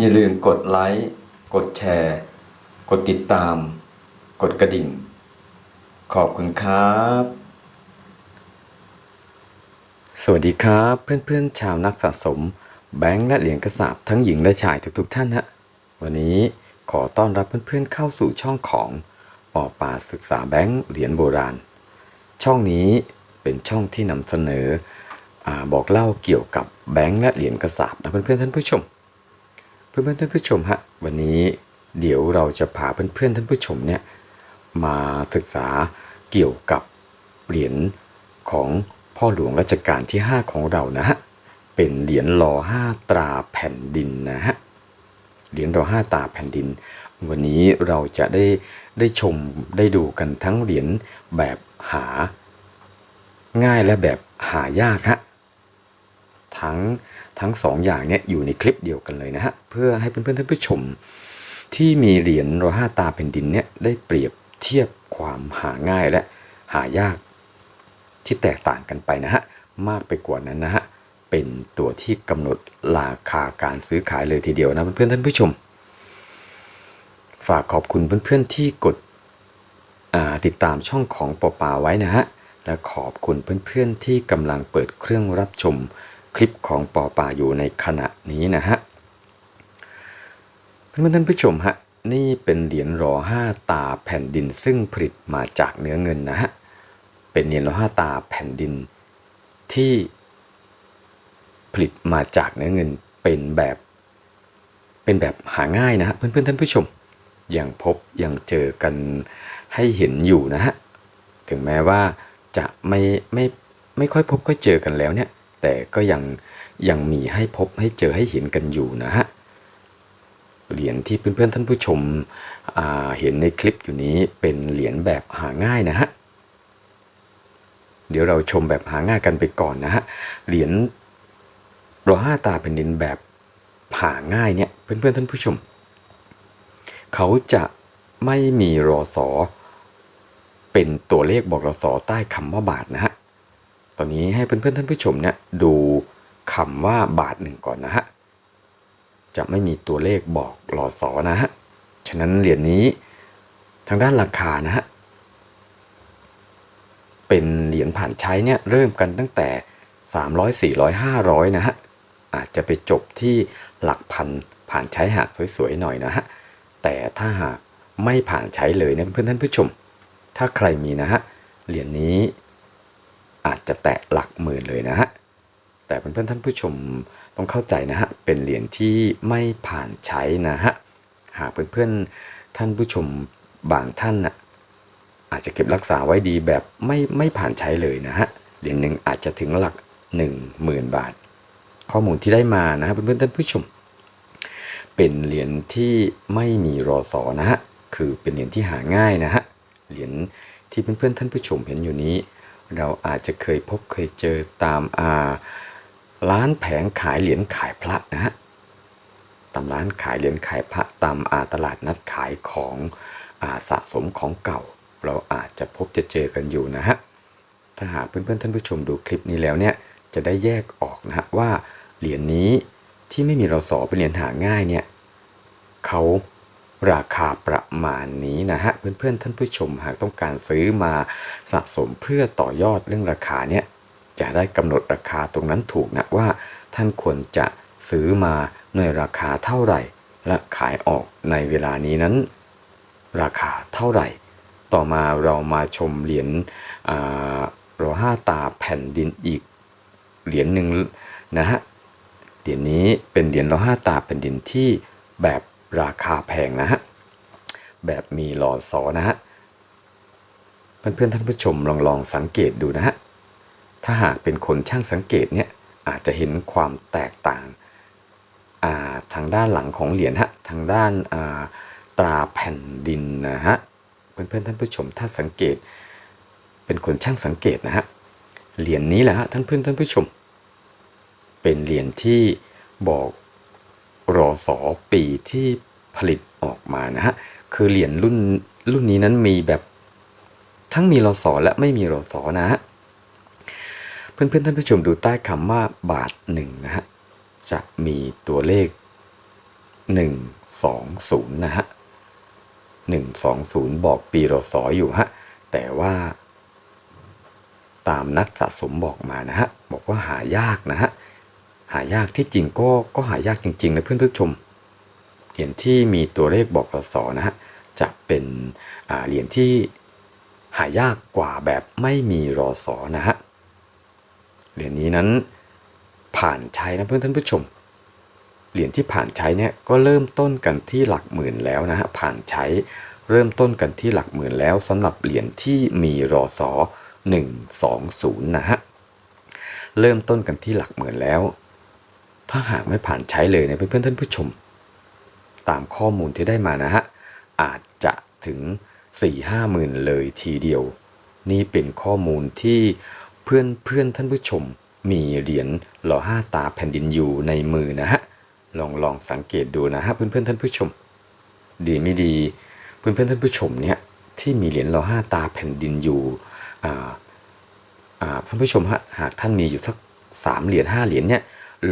อย่าลืมกดไลค์ กดแชร์ กดติดตาม กดกระดิ่ง ขอบคุณครับ สวัสดีครับเพื่อนๆ ชาวนักสะสม แบงค์และเหรียญกระสาบทั้งหญิงและชายทุกๆ ท่านฮะ วันนี้ขอต้อนรับเพื่อนๆ เข้าสู่ช่องของปอป่าศึกษาแบงค์เหรียญโบราณ ช่องนี้เป็นช่องที่นำเสนออบอกเล่าเกี่ยวกับแบงค์และเหรียญกระสาบนะเพื่อนๆ ท่านผู้ชม เพื่อนๆท่านผู้ชมฮะวันนี้เดี๋ยวเราจะพาเพื่อนๆท่านผู้ชมเนี่ยมาศึกษาเกี่ยวกับเหรียญของพ่อหลวงรัชกาลที่ 5 ของเรานะฮะเป็นเหรียญรอ5ตราแผ่นดินนะฮะเหรียญรอ5ตราแผ่นดิน วันนี้เราจะได้ได้ชมได้ดูกันทั้งเหรียญแบบหา ง่ายและแบบหายากฮะทั้ง ทั้งสองอย่างเนี่ยอยู่ในคลิปเดียวกันเลยนะฮะ เพื่อให้เพื่อนๆท่านผู้ชม ที่มีเหรียญรอห้าตาแผ่นดินเนี่ยได้เปรียบเทียบความหาง่ายและหายากที่แตกต่างกันไปนะฮะ มากไปกว่านั้นนะฮะ เป็นตัวที่กำหนดราคาการซื้อขายเลยทีเดียวนะเพื่อนๆท่านผู้ชม ฝากขอบคุณเพื่อนๆที่กดติดตามช่องของปอปาไว้นะฮะ และขอบคุณเพื่อนๆที่กำลังเปิดเครื่องรับชม คลิปของปอปาอยู่ในขณะนี้นะฮะเพื่อนท่านผู้ชมฮะนี่เป็นเหรียญรอห้าตาแผ่นดินซึ่งผลิตมาจากเนื้อเงินนะฮะเป็นเหรียญรอห้าตาแผ่นดินที่ผลิตมาจากเนื้อเงินเป็นแบบเป็นแบบหาง่ายนะฮะเพื่อนๆท่านผู้ชมยังพบยังเจอกันให้เห็นอยู่นะฮะถึงแม้ว่าจะไม่ไม่ไม่ค่อยพบค่อยเจอกันแล้วเนี่ย แต่ก็ยังยังมีให้พบให้เจอให้เห็นกันอยู่นะฮะเหรียญที่เพื่อนๆท่านผู้ชมเห็นในคลิปอยู่นี้เป็นเหรียญแบบหาง่ายนะฮะเดี๋ยวเราชมแบบหาง่ายกันไปก่อนนะฮะเหรียญรอห้าตาแผ่นดินแบบหาง่ายเนี่ยเพื่อนๆท่านผู้ชม เขาจะไม่มีรอสอเป็นตัวเลขบอกรอสอใต้คำว่าบาทนะฮะ ตอนนี้ให้เพื่อนๆท่านผู้ชมเนี่ยดูคำว่าบาทหนึ่งก่อนนะฮะ จะไม่มีตัวเลขบอกรอสอนะฮะ ฉะนั้นเหรียญนี้ทางด้านราคานะฮะ เป็นเหรียญผ่านใช้เนี่ยเริ่มกันตั้งแต่ 300 400 500 นะฮะ อาจจะไปจบที่หลักพันผ่านใช้หากสวยๆหน่อยนะฮะ แต่ถ้าหากไม่ผ่านใช้เลยเนี่ยเพื่อนท่านผู้ชม ถ้าใครมีนะฮะ เหรียญนี้ อาจจะแตะหลักหมื่นเลยนะฮะ แต่เพื่อนๆท่านผู้ชมต้องเข้าใจนะฮะ เป็นเหรียญที่ไม่ผ่านใช้นะฮะ หากเพื่อนๆท่านผู้ชมบางท่านน่ะอาจจะเก็บรักษาไว้ดีแบบไม่ไม่ผ่านใช้เลยนะฮะ เหรียญหนึ่งอาจจะถึงหลักหนึ่งหมื่นบาท ข้อมูลที่ได้มานะฮะเพื่อนๆท่านผู้ชม เป็นเหรียญที่ไม่มีรอสอนะฮะ คือเป็นเหรียญที่หาง่ายนะฮะ เหรียญที่เพื่อนๆท่านผู้ชมเห็นอยู่นี้ เราอาจจะเคยพบเคยเจอตามอาร้านแผงขายเหรียญขายพระนะฮะตามร้านขายเหรียญขายพระตามอาตลาดนัดขายของอาสะสมของเก่า เราอาจจะพบจะเจอกันอยู่นะฮะถ้าหากเพื่อนๆท่านผู้ชมดูคลิปนี้แล้วเนี่ยจะได้แยกออกนะฮะว่าเหรียญนี้ที่ไม่มีรอสอเป็นเหรียญหาง่ายเนี่ยเขา ราคาประมาณนี้นะฮะ เพื่อนๆท่านผู้ชมหากต้องการซื้อมาสะสมเพื่อต่อยอดเรื่องราคาเนี่ยจะได้กำหนดราคาตรงนั้นถูกนะว่า ท่านควรจะซื้อมาในราคาเท่าไหร่ และขายออกในเวลานี้นั้น ราคาเท่าไหร่ ต่อมาเรามาชมเหรียญอ่ารอห้าตาแผ่นดินอีกเหรียญหนึ่งนะฮะเหรียญนี้เป็นเหรียญรอห้าตาแผ่นดินที่แบบ ราคาแพงนะฮะ แบบมีหลอดซอนะฮะ เพื่อนๆท่านผู้ชมลองลองสังเกตดูนะฮะ ถ้าหากเป็นคนช่างสังเกตเนี่ยอาจจะเห็นความแตกต่างาทางด้านหลังของเหรียญฮะ ทางด้านาตราแผ่นดินนะฮะ เพื่อนๆท่านผู้ชมถ้าสังเกต เป็นคนช่างสังเกตนะฮะ เหรียญนี้แหละฮะท่านเพื่อนท่านผู้ชม เป็นเหรียญที่บอก รอสอปีที่ผลิตออกมานะฮะ คือเหรียญรุ่นรุ่นนี้นั้นมีแบบทั้งมีรอสอและไม่มีรอสอนะฮะ เพื่อนๆท่านผู้ชมดูใต้คำว่าบาทหนึ่งนะฮะ จะมีตัวเลข 120 นะฮะ 120 บอกปีรศออยู่ฮะ แต่ว่าตามนักสะสมบอกมานะฮะ บอกว่าหายากนะฮะายากที่จริงก็ก็หายากจริงๆนะเพื่อนผู้ชม เหรียญที่มีตัวเลขบอกรศนะฮะจะเป็นเหรียญที่หายากกว่าแบบไม่มีรอสอนะฮะเหรียญนี้นั้นผ่านใช้นะเพื่อนท่านผู้ชม เหรียญที่ผ่านใช้เนี่ยก็เริ่มต้นกันที่หลักหมื่นแล้วนะฮะผ่านใช้เริ่มต้นกันที่หลักหมื่นแล้วสำหรับเหรียญที่มีรอสอ120นะฮะเริ่มต้นกันที่หลักหมื่นแล้ว ถ้าหากไม่ผ่านใช้เลยเนะเพื่อนๆท่านผู้ชม ตามข้อมูลที่ได้มานะฮะ อาจจะถึง 4 5หมื่นเลยทีเดียว นี่เป็นข้อมูลที่เพื่อนเพื่อนท่านผู้ชม มีเหรียญหล่อห้าตาแผ่นดินอยู่ในมือนะฮะ ลองลองสังเกตดูนะฮะเพื่อนเพื่อนท่านผู้ชม ดีไม่ดี เพื่อนเพื่อนท่านผู้ชมเนี่ยที่มีเหรียญหล่อห้าตาแผ่นดินอยู่อ่าอ่าท่านผู้ชมฮะหากท่านมีอยู่สักสามเหรียญห้าเหรียญเนี่ย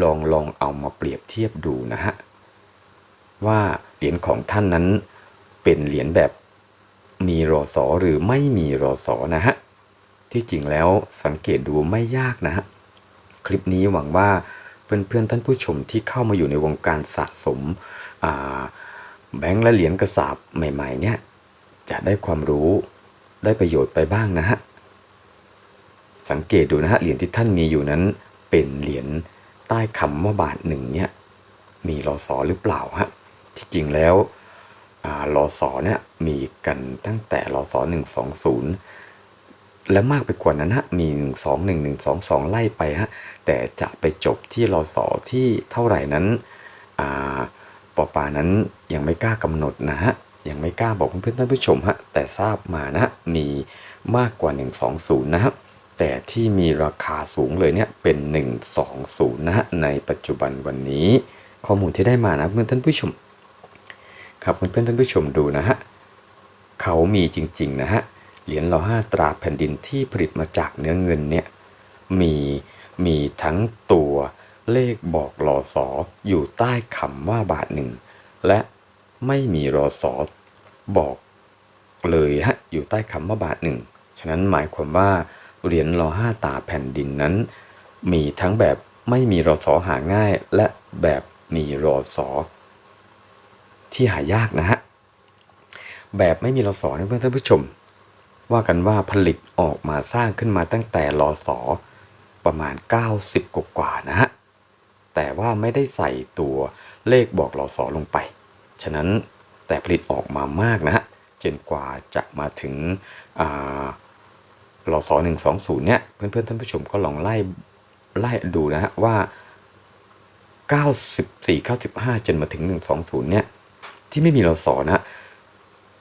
ลองลองเอามาเปรียบเทียบดูนะฮะว่าเหรียญของท่านนั้นเป็นเหรียญแบบมีรอสอหรือไม่มีรอสอนะฮะที่จริงแล้วสังเกตดูไม่ยากนะฮะคลิปนี้หวังว่าเพื่อนๆท่านผู้ชมที่เข้ามาอยู่ในวงการสะสมอ่าแบงค์และเหรียญกระสาบใหม่ๆเนี่ยจะได้ความรู้ได้ประโยชน์ไปบ้างนะฮะสังเกตดูนะฮะเหรียญที่ท่านมีอยู่นั้นเป็นเหรียญ ใต้คำว่าบาทหนึ่งเนี่ยมีรอสอหรือเปล่าฮะที่จริงแล้วอรอสอเนี่ยมีกันตั้งแต่รอสอหนึ่งสองศูนย์และมากไปกว่านั้นฮะมีหนึ่งสองหนึ่งหนึ่งสองสองไล่ไปฮะแต่จะไปจบที่รอสอที่เท่าไหร่นั้นปอปานั้นยังไม่กล้ากำหนดนะฮะยังไม่กล้าบอกเพื่อนๆท่านผู้ชมฮะแต่ทราบมานะฮะมีมากกว่า 120นะฮะ แต่ที่มีราคาสูงเลยเนี่ยเป็น 120 นะฮะในปัจจุบันวันนี้ ข้อมูลที่ได้มานะเพื่อนท่านผู้ชม ครับเพื่อนๆท่านผู้ชมดูนะฮะเขามีจริงๆนะฮะเหรียญรอห้าตราแผ่นดินที่ผลิตมาจากเนื้อเงินเนี่ยมีมีทั้งตัวเลขบอกรอสออยู่ใต้คำว่าบาทหนึ่ง และไม่มีรอสอบอกเลยฮะอยู่ใต้คำว่าบาทหนึ่ง ฉะนั้นหมายความว่า เหรียญรอห้าตาแผ่นดินนั้น มีทั้งแบบไม่มีรอสอหาง่าย และแบบมีรอสอที่หายากนะฮะ แบบไม่มีรอสอนะเพื่อนท่านผู้ชม ว่ากันว่าผลิตออกมาสร้างขึ้นมาตั้งแต่รอสอประมาณ 90 กว่ากว่านะฮะ แต่ว่าไม่ได้ใส่ตัวเลขบอกรอสอลงไป ฉะนั้นแต่ผลิตออกมามากนะฮะจนกว่าจะมาถึง อ่ารอสอ120เนี่ยเพื่อนๆท่านผู้ชมก็ลองไล่ไล่ดูนะฮะว่า 94 95 จนมาถึง 120 เนี่ย ที่ไม่มีรสอนะ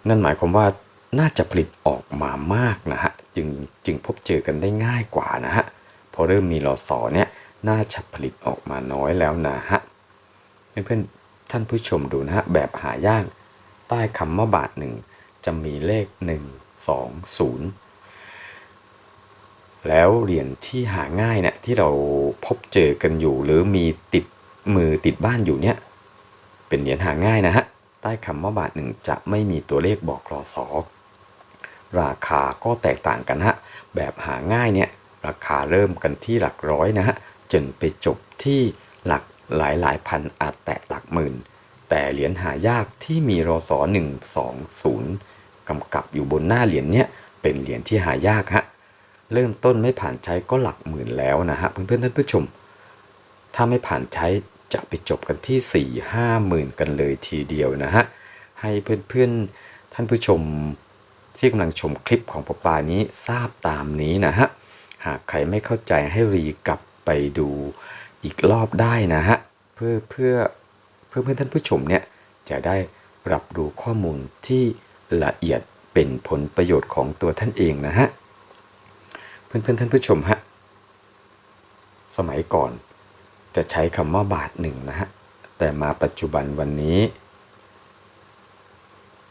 นั่นหมายความว่าน่าจะผลิตออกมามากนะฮะ จึงจึงพบเจอกันได้ง่ายกว่านะฮะ พอเริ่มมีรสอเนี่ย น่าจะผลิตออกมาน้อยแล้วนะฮะ เพื่อนๆท่านผู้ชมดูนะฮะ แบบหายาก ใต้คำว่าบาทหนึ่งจะมีเลข 1 2 0 แล้วเหรียญที่หาง่ายเนี่ยที่เราพบเจอกันอยู่ หรือมีติดมือติดบ้านอยู่เนี่ยเป็นเหรียญหาง่ายนะฮะใต้คำว่าบาทหนึ่งจะไม่มีตัวเลขบอกรอสอราคาก็แตกต่างกันฮะแบบหาง่ายเนี่ยราคาเริ่มกันที่หลักร้อยนะฮะจนไปจบที่หลักหลายหลายพันอาจแตะหลักหมื่น แต่เหรียญหายากที่มีรอสอหนึ่งสองศูนย์กำกับอยู่บนหน้าเหรียญเนี่ยเป็นเหรียญที่หายากฮะ เริ่มต้นไม่ผ่านใช้ก็หลักหมื่นแล้วนะฮะเพื่อนๆท่านผู้ชม ถ้าไม่ผ่านใช้จะไปจบกันที่4ี่ห้าหมื่นกันเลยทีเดียวนะฮะ ให้เพื่อนๆท่านผู้ชมที่กำลังชมคลิปของปอปานี้ทราบตามนี้นะฮะ หากใครไม่เข้าใจให้รีกลับไปดูอีกรอบได้นะฮะ เพื่อเพื่อเพื่อเพื่อนท่านผู้ชมเนี่ยจะได้รับรู้ข้อมูลที่ละเอียดเป็นผลประโยชน์ของตัวท่านเองนะฮะ เพื่อนๆท่านผู้ชมฮะ สมัยก่อนจะใช้คำว่าบาทหนึ่งนะฮะ แต่มาปัจจุบันวันนี้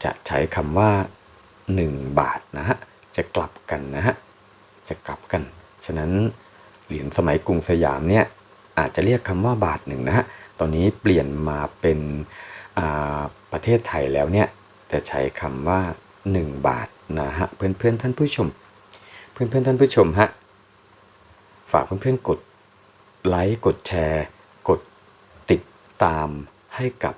จะใช้คำว่า 1 บาทนะฮะ จะกลับกันนะฮะ จะกลับกัน ฉะนั้นเหรียญสมัยกรุงสยามเนี่ยอาจจะเรียกคำว่าบาทหนึ่งนะฮะ ตอนนี้เปลี่ยนมาเป็นอาประเทศไทยแล้วเนี่ยจะใช้คำว่า 1 บาทนะฮะ เพื่อนๆท่านผู้ชม เพื่อนๆท่านผู้ชมฮะ ฝากเพื่อนๆกดไลค์กดแชร์ กดติดตามให้กับ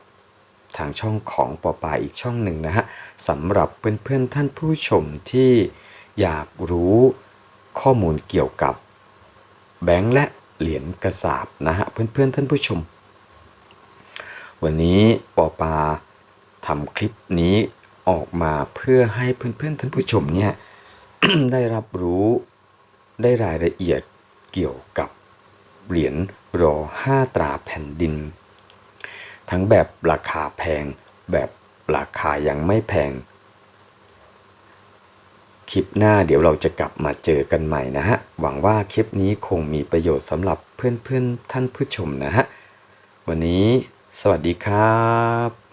ทางช่องของปอปาอีกช่องหนึ่งนะฮะสำหรับเพื่อนๆท่านผู้ชมที่อยากรู้ข้อมูลเกี่ยวกับ แบงค์และเหรียญกระสาบนะฮะเพื่อนๆท่านผู้ชม วันนี้ปอปาทำคลิปนี้ออกมาเพื่อให้เพื่อนๆท่านผู้ชมเนี่ย ได้รับรู้ได้รายละเอียดเกี่ยวกับเหรียญรอห้าตราแผ่นดิน ทั้งแบบราคาแพงแบบราคายังไม่แพง คลิปหน้าเดี๋ยวเราจะกลับมาเจอกันใหม่นะฮะ หวังว่าคลิปนี้คงมีประโยชน์สำหรับเพื่อนๆท่านผู้ชมนะฮะ วันนี้สวัสดีครับ